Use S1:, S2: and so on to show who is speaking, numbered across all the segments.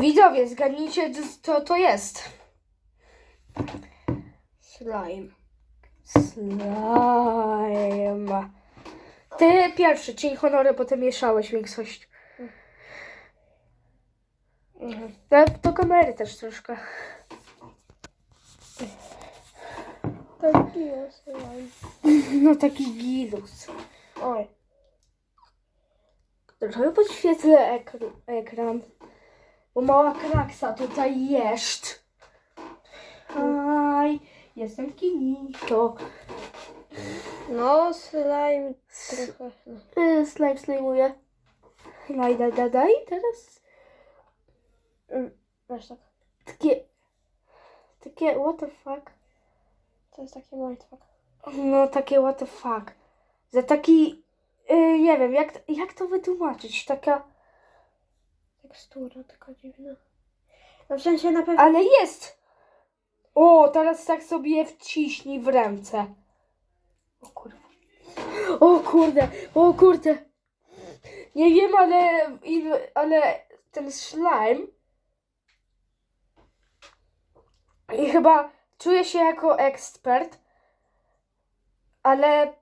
S1: Widzowie, zgadnijcie, co to jest.
S2: Slime.
S1: Slime. Ty pierwszy, czyli honory, potem mieszałeś większość.
S2: Mhm.
S1: No, do kamery też troszkę.
S2: Taki jest slime.
S1: No taki gilus.
S2: Oj.
S1: Trochę podświetlę ekr ekran. Bo mała kraksa tutaj jest. Haj, jestem kinito.
S2: No, slime trochę. No.
S1: Yy, slime slajmuje. Daj, daj, daj, daj. Teraz
S2: Mm, Weź tak.
S1: takie... Takie what the fuck.
S2: To jest taki mindfuck.
S1: No takie what the fuck. Za taki... Yy, nie wiem, jak, jak to wytłumaczyć? Taka...
S2: Tekstura taka dziwna. No w sensie na pewno...
S1: Ale jest! O, teraz tak sobie wciśnij w ręce. O kurwa. O kurde, o kurde. Nie wiem, ale, ale ten slime i chyba czuję się jako ekspert, ale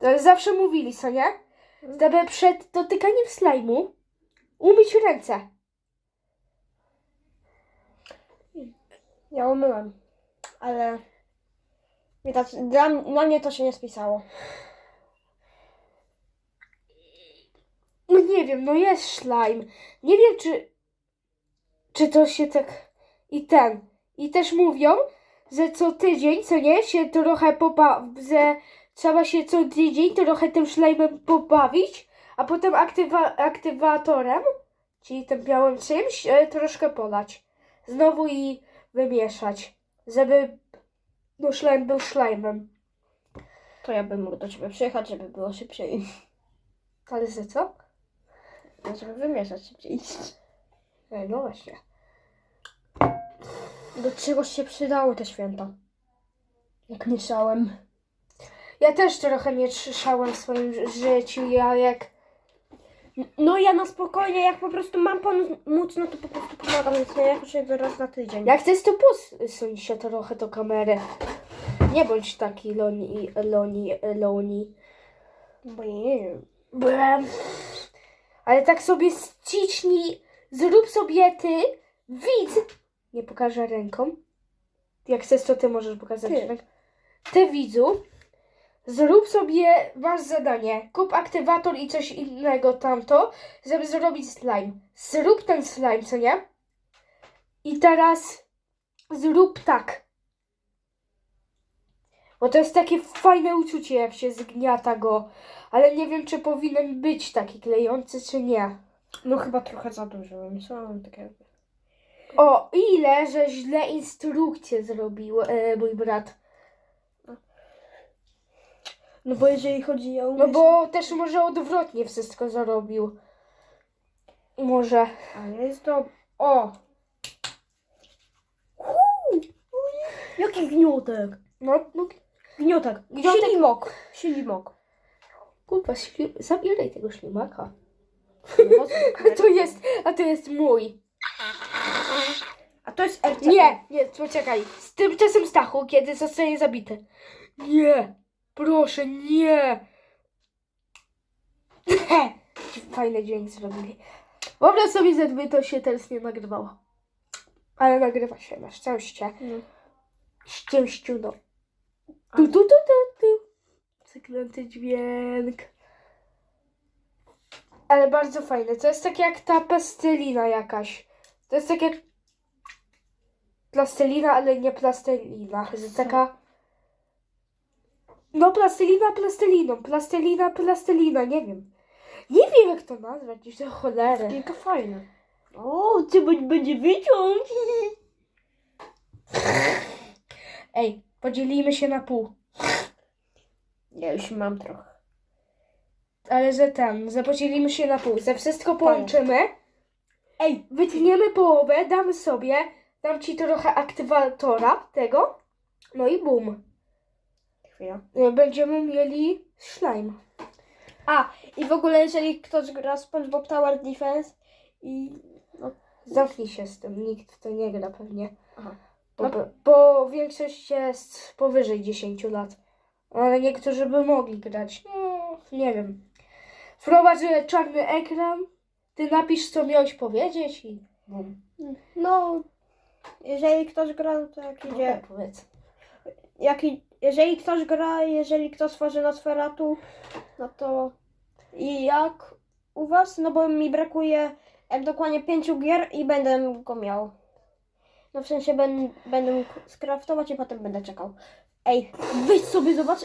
S1: ale zawsze mówili, co nie? Żeby przed dotykaniem slime'u umyć ręce.
S2: Ja umyłem. Ale... Nie tak, dla, na mnie to się nie spisało.
S1: No nie wiem, no jest slime. Nie wiem, czy, czy to się tak... I ten. I też mówią, że co tydzień, co nie, się trochę poba... że trzeba się co tydzień trochę tym slime'em pobawić, a potem aktywa... aktywatorem, czyli tym białym czymś, e, troszkę polać. Znowu i wymieszać, żeby no slime był slime'em.
S2: To ja bym mógł do ciebie przyjechać, żeby było szybciej.
S1: Ale za co?
S2: No, Żeby wymieszać szybciej.
S1: E, No właśnie.
S2: Do czegoś się przydały te święta. Jak mieszałem.
S1: Ja też trochę nie trzeszałem w swoim ży- życiu, ja jak...
S2: No ja na spokojnie, jak po prostu mam pomóc, no to po prostu pomagam, więc nie jak już raz na tydzień.
S1: Jak chcesz, to posuń się trochę do kamery. Nie bądź taki loni, loni, loni.
S2: Bo nie wiem.
S1: Byłem. Ale tak sobie ściśnij, zrób sobie ty, widz. Nie pokażę ręką. Jak chcesz, to ty możesz pokazać
S2: Ty.
S1: ręką. Ty widzu, zrób sobie, masz zadanie, kup aktywator i coś innego tamto, żeby zrobić slime. Zrób ten slime, co nie? I teraz zrób tak. Bo to jest takie fajne uczucie, jak się zgniata go. Ale nie wiem, czy powinien być taki klejący, czy nie.
S2: No chyba trochę za dużo. Myślałam takie...
S1: O, ile, że źle instrukcję zrobił e, mój brat.
S2: No bo jeżeli chodzi o...
S1: No bo też może odwrotnie wszystko zrobił. Może.
S2: Ale jest to... O! Huu! Jaki gniotek?
S1: No, no
S2: Gniotek.
S1: Gniotek.
S2: Ślimok. Ślimok.
S1: kurwa, śli- zabieraj tego ślimaka.
S2: No,
S1: A to jest, a to jest mój.
S2: A to jest RC.
S1: Nie, nie, poczekaj. Z tymczasem Stachu, kiedy zostanie zabity. Nie, proszę, nie. Fajny dźwięk zrobili. Wyobraź sobie, że to się teraz nie nagrywało. Ale nagrywa się, na szczęście.
S2: No.
S1: Szczęściu, no. Tu, tu, tu, tu, tu. Zaklęty dźwięk. Ale bardzo fajne. To jest tak jak ta plastelina jakaś. To jest tak jak plastelina, ale nie plastelina. Że taka... No plastelina plasteliną. Plastelina plastelina. Nie wiem. Nie wiem jak to nazwać. Gdzieś to cholery.
S2: Jaka fajna. O, czy będzie wyciąg?
S1: Ej, podzielimy się na pół.
S2: Ja już mam trochę.
S1: Ale że ten, że podzielimy się na pół. Że wszystko połączymy. Ej, wytniemy połowę, damy sobie, dam ci trochę aktywatora tego. No i bum.
S2: Chwila.
S1: Będziemy mieli slime.
S2: A, i w ogóle jeżeli ktoś gra SpongeBob Tower Defense i... No,
S1: Zamknij się z tym, nikt to nie gra pewnie.
S2: Aha.
S1: Bo,
S2: No.
S1: bo większość jest powyżej 10 lat. Ale niektórzy by mogli grać. No, nie wiem. Wprowadzę czarny ekran, ty napisz co miałeś powiedzieć i bum.
S2: no jeżeli ktoś gra, no to jak
S1: No,
S2: idzie...
S1: powiedz.
S2: Jak, jeżeli ktoś gra, jeżeli ktoś tworzy Nosferatu, no to... I jak u was? No bo mi brakuje jak dokładnie pięciu gier i będę go miał. No w sensie ben, będę mógł skraftować i potem będę czekał. Ej, weź sobie zobacz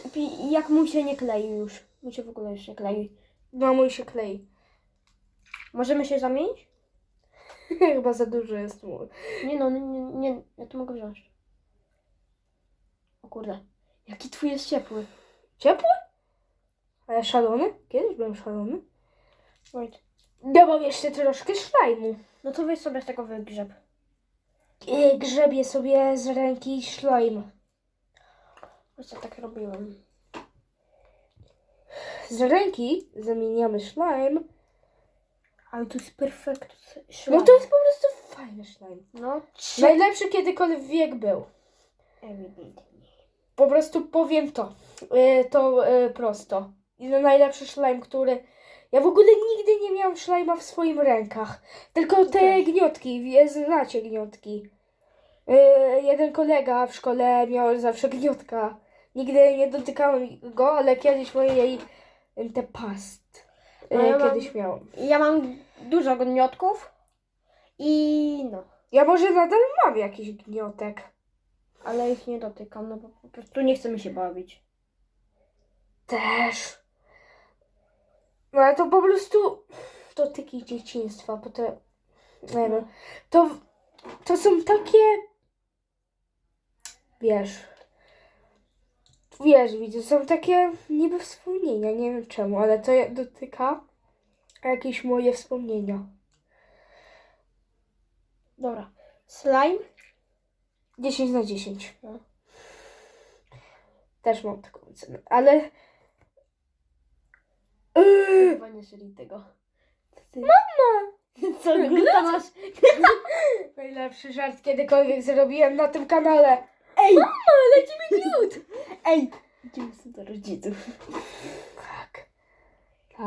S2: jak mój się nie klei już. Mój się w ogóle już nie klei.
S1: No mój się klei.
S2: Możemy się zamienić?
S1: Chyba za dużo jest mu.
S2: Nie no, nie, nie, nie ja to mogę wziąć. O kurde, jaki twój jest ciepły.
S1: Ciepły? A ja szalony? Kiedyś byłem szalony.
S2: Wait.
S1: Mam jeszcze troszkę szlajmu.
S2: No to weź sobie z tego wygrzeb.
S1: I grzebię sobie z ręki szlajm.
S2: Właśnie tak robiłem.
S1: Z ręki zamieniamy szlajm.
S2: Ale to jest perfekt.
S1: No to jest po prostu fajny szlajm.
S2: No,
S1: Najlepszy kiedykolwiek był.
S2: ewidentnie.
S1: Po prostu powiem to. Y, to y, prosto. I najlepszy szlajm, który... Ja w ogóle nigdy nie miałam szlajma w swoich rękach. Tylko te gniotki. Znacie gniotki. Y, jeden kolega w szkole miał zawsze gniotka. Nigdy nie dotykałem go, ale kiedyś mojej te past.
S2: No ja mam-
S1: kiedyś miałam.
S2: Ja mam dużo gniotków i no,
S1: Ja może nadal mam jakiś gniotek.
S2: Ale ich nie dotykam, no bo po prostu nie chce mi się bawić.
S1: Też. No ale to po prostu dotyki dzieciństwa, bo to, nie wiem, to, to są takie, wiesz, wiesz, widzę, są takie niby wspomnienia, nie wiem czemu, ale to dotyka jakieś moje wspomnienia.
S2: Dobra. Slime?
S1: 10 na 10.
S2: No.
S1: Też mam taką cenę, ale... Yy,
S2: Chyba nie żyli tego. Mama! Co, gluta masz?
S1: Najlepszy żart kiedykolwiek zrobiłem na tym kanale.
S2: Ej! Mama, leci mi glut! Ej! Idziemy sobie do rodziców.
S1: Tak. Tak.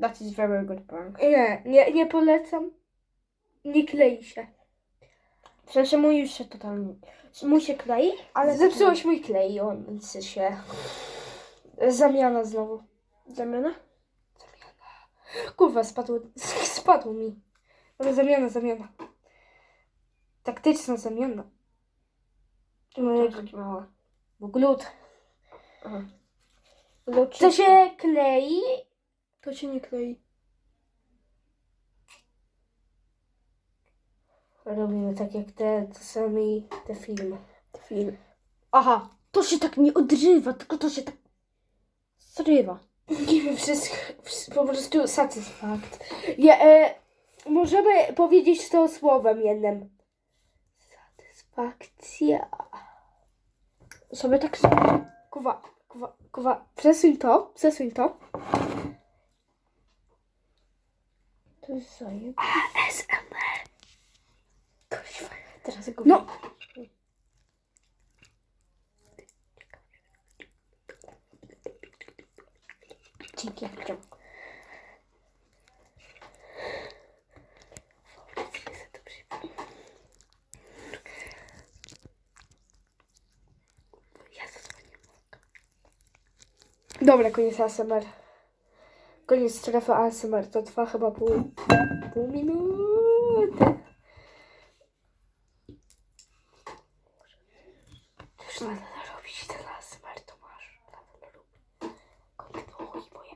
S2: That is very good prank.
S1: Nie, nie, nie polecam. Nie klei się.
S2: W sensie mój już się totalnie... Mój się klei, ale...
S1: Zepsułeś mój klej, on się... Zamiana znowu.
S2: Zamiana?
S1: Kurwa, spadło, spadło mi. Ale zamiana, zamiana. Taktyczna zamiana. No,
S2: jest takie małe.
S1: Bo. Glut To się klei.
S2: To się nie klei.
S1: Robimy tak jak te czasami te filmy.
S2: Film. Aha, to się tak nie odrywa, tylko to się tak zrywa.
S1: Nie wiem, wszystko, wsz- po prostu satysfakt. Ja, e, możemy powiedzieć to słowem jednym. Satysfakcja.
S2: Sobie tak sobie.
S1: Kuwa, kuwa, kuwa. Przesuń to, przesuń to.
S2: To jest zajeb.
S1: ASMR. Kurwa.
S2: Teraz go
S1: No.
S2: Dzięki.
S1: Dobra, koniec ASMR. Koniec strefy ASMR. To trwa chyba pół, pół minuty. Już nadal robić ten ASMR, to masz. Nadal rób. Kontynuuj moje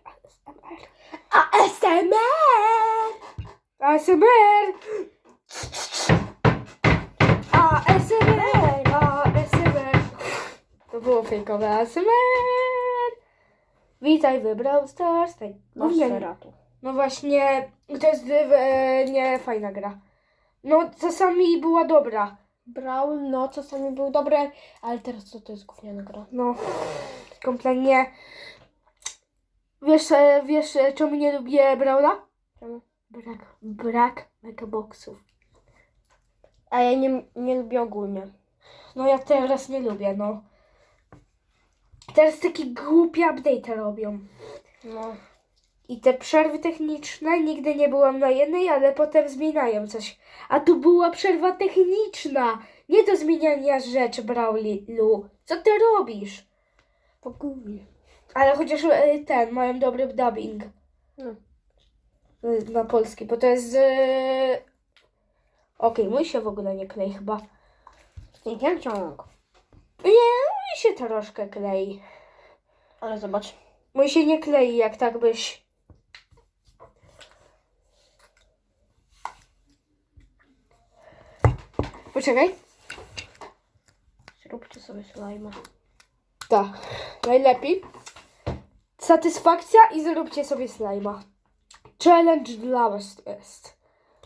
S1: ASMR.
S2: ASMR!
S1: ASMR! ASMR! ASMR! To było fejkowe ASMR! Witaj, wybrał Stars. Tak, gównianie.
S2: Nosferatu.
S1: No właśnie, to jest e, nie fajna gra. No, czasami była dobra.
S2: Brawl, no czasami był dobry, ale teraz to, to jest gówniana gra.
S1: No, Kompletnie. Wiesz, e, wiesz e, czemu nie lubię Braula?
S2: Czemu?
S1: Brak, brak megaboxów.
S2: A ja nie, nie lubię ogólnie.
S1: No ja teraz nie lubię, no. Teraz takie głupie update robią.
S2: No.
S1: I te przerwy techniczne, nigdy nie byłam na jednej, ale potem zmieniają coś. A tu była przerwa techniczna, nie do zmieniania rzeczy, Brawlu. Co ty robisz?
S2: Ogólnie.
S1: Ale chociaż e, ten, mają dobry dubbing
S2: No.
S1: e, na polski, bo to jest... e, Okej, mój się w ogóle nie klei chyba.
S2: Nie ciąg.
S1: Nie, mój się troszkę klei.
S2: Ale zobacz.
S1: Mój się nie klei, jak tak byś... Poczekaj.
S2: Zróbcie sobie slajma.
S1: Tak, najlepiej. Satysfakcja i zróbcie sobie slajma. Challenge dla was to jest.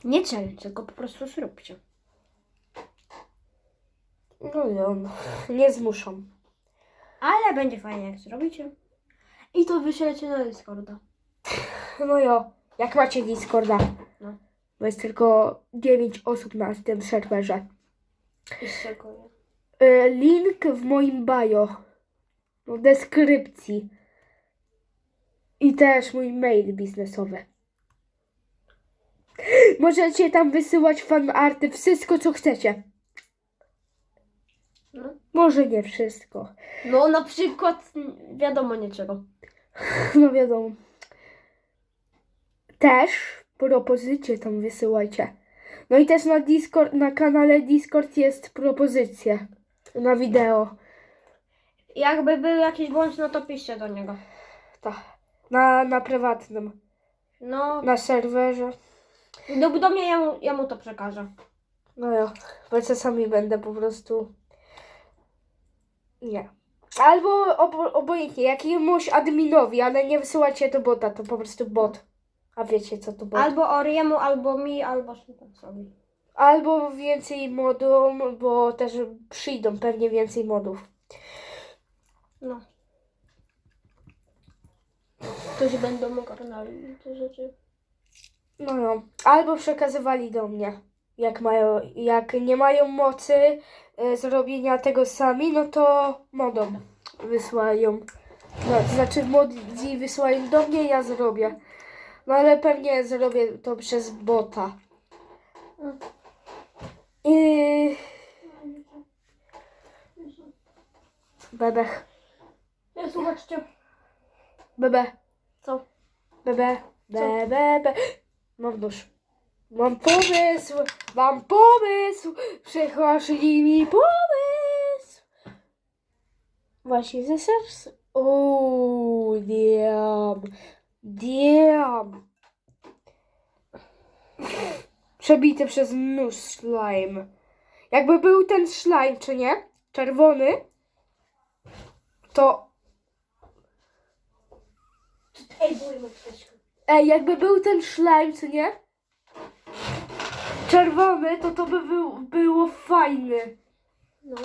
S2: Nie challenge, tylko po prostu zróbcie.
S1: No on. Nie zmuszą.
S2: Ale będzie fajnie, jak zrobicie. I to wyślecie na Discorda.
S1: No jo, jak macie Discorda.
S2: No.
S1: Bo jest tylko 9 osób na tym serwerze. Y, Link w moim bio. W deskrypcji. I też mój mail biznesowy. Możecie tam wysyłać fanarty, wszystko co chcecie.
S2: No.
S1: Może nie wszystko.
S2: no na przykład mm, wiadomo niczego.
S1: No wiadomo. Też propozycje tam wysyłajcie. No i też na Discord, na kanale Discord jest propozycje na wideo.
S2: Jakby był jakiś błąd, no to piszcie do niego.
S1: Tak. Na, na prywatnym.
S2: No,
S1: Na serwerze.
S2: do, do mnie ja mu, ja mu to przekażę.
S1: No ja. Bo czasami będę po prostu. Nie. Albo obo, obojętnie, jakiemuś adminowi, ale nie wysyłacie do bota, to po prostu bot. A wiecie co to bot.
S2: Albo Oriemu, albo mi, albo Szympansowi.
S1: Albo więcej modów, bo też przyjdą pewnie więcej modów.
S2: No. Którzy będą ogarnali te rzeczy.
S1: No no. Albo przekazywali do mnie. Jak mają, jak nie mają mocy e, zrobienia tego sami, no to modom wysyłają. No, znaczy modzi wysyłają do mnie, ja zrobię. No ale pewnie zrobię to przez bota. I... Bebech.
S2: Nie, słuchajcie.
S1: Bebe.
S2: Co?
S1: Bebe. Be, be, be. Mam nóż. Mam pomysł. Mam pomysł. Przychodzili mi pomysł. Właśnie ze serca. Uuu, damn. Damn. Przebity przez nóż slime. Jakby był ten slime, czy nie? Czerwony. To
S2: Ej, bójmy troszkę.
S1: Ej, jakby był ten slime, co nie? Czerwony, to to by był, było fajny.
S2: No.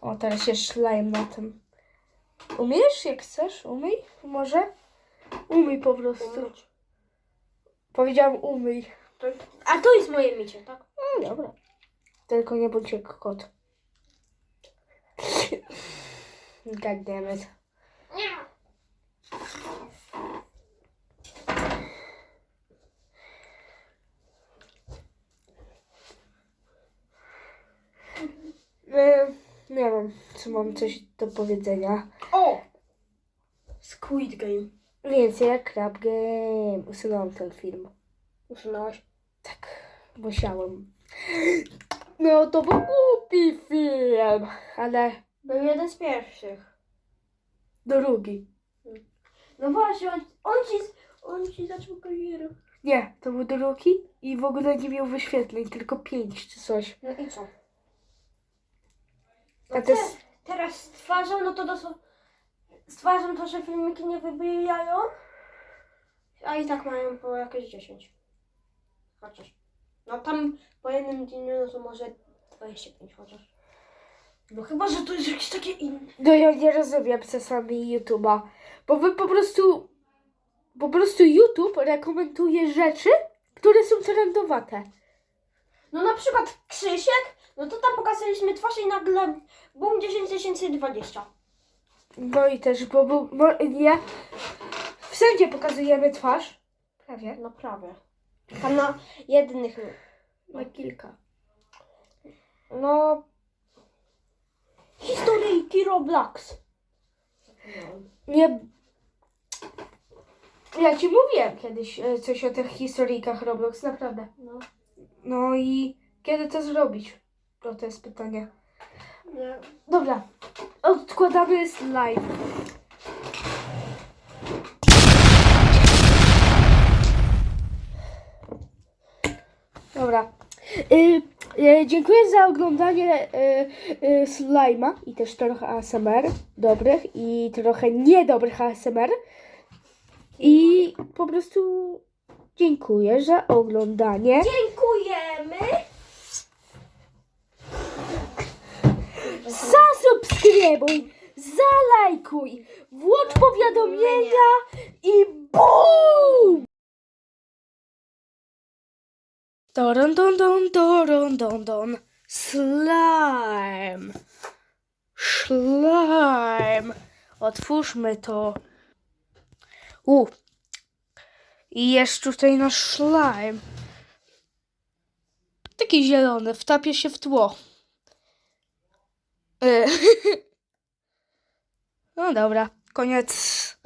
S1: O, teraz jest slime na tym. Umiesz, jak chcesz? Umyj, może? Umyj po prostu. Powiedziałam umyj.
S2: A to jest moje micie, tak?
S1: No, dobra. Tylko nie bądź jak kot. God damn it.
S2: Nie.
S1: Nie wiem, czy mam coś do powiedzenia.
S2: O! Squid Game.
S1: Więcej jak Crab Game. Usunąłem ten film.
S2: Usunąłeś?
S1: Tak, musiałem. No to był głupi film, ale
S2: Był jeden z pierwszych.
S1: drugi.
S2: No właśnie, on, on ci, on ci zaczął karierę.
S1: Nie, to był drugi i w ogóle nie miał wyświetleń, tylko pięć czy coś.
S2: No i co?
S1: A
S2: No
S1: to
S2: te,
S1: jest,
S2: teraz z twarzą, no to dosłownie z twarzą to, że filmiki nie wybijają, a i tak mają po jakieś 10. Chociaż. No tam po jednym dniu, no to może 25 chociaż. No chyba, że to jest jakieś takie inne.
S1: No ja nie rozumiem czasami YouTube'a, bo wy po prostu, po prostu YouTube rekomenduje rzeczy, które są trendowate.
S2: No na przykład Krzysiek, no to tam pokazaliśmy twarz i nagle boom 10020.
S1: No i też, bo, bo, bo nie, wszędzie pokazujemy twarz. Prawie.
S2: No prawie. Tam na jednych.
S1: Na kilka.
S2: No. Historyjki Roblox.
S1: Nie. Ja ci mówiłem kiedyś e, coś o tych historyjkach Roblox, naprawdę.
S2: No.
S1: No i kiedy to zrobić? To, to jest pytanie.
S2: Nie.
S1: Dobra, odkładamy slime. Dobra. Y, y, dziękuję za oglądanie y, y, slajma i też trochę ASMR dobrych i trochę niedobrych ASMR. I po prostu dziękuję za oglądanie.
S2: Dziękujemy.
S1: Zasubskrybuj, zalajkuj, włącz powiadomienia i BUM! Doron, don, don, doron, don, don. Slime. Slime. Otwórzmy to. U. I jest tutaj nasz slime. Taki zielony, wtapie się w tło. Y. No dobra, koniec.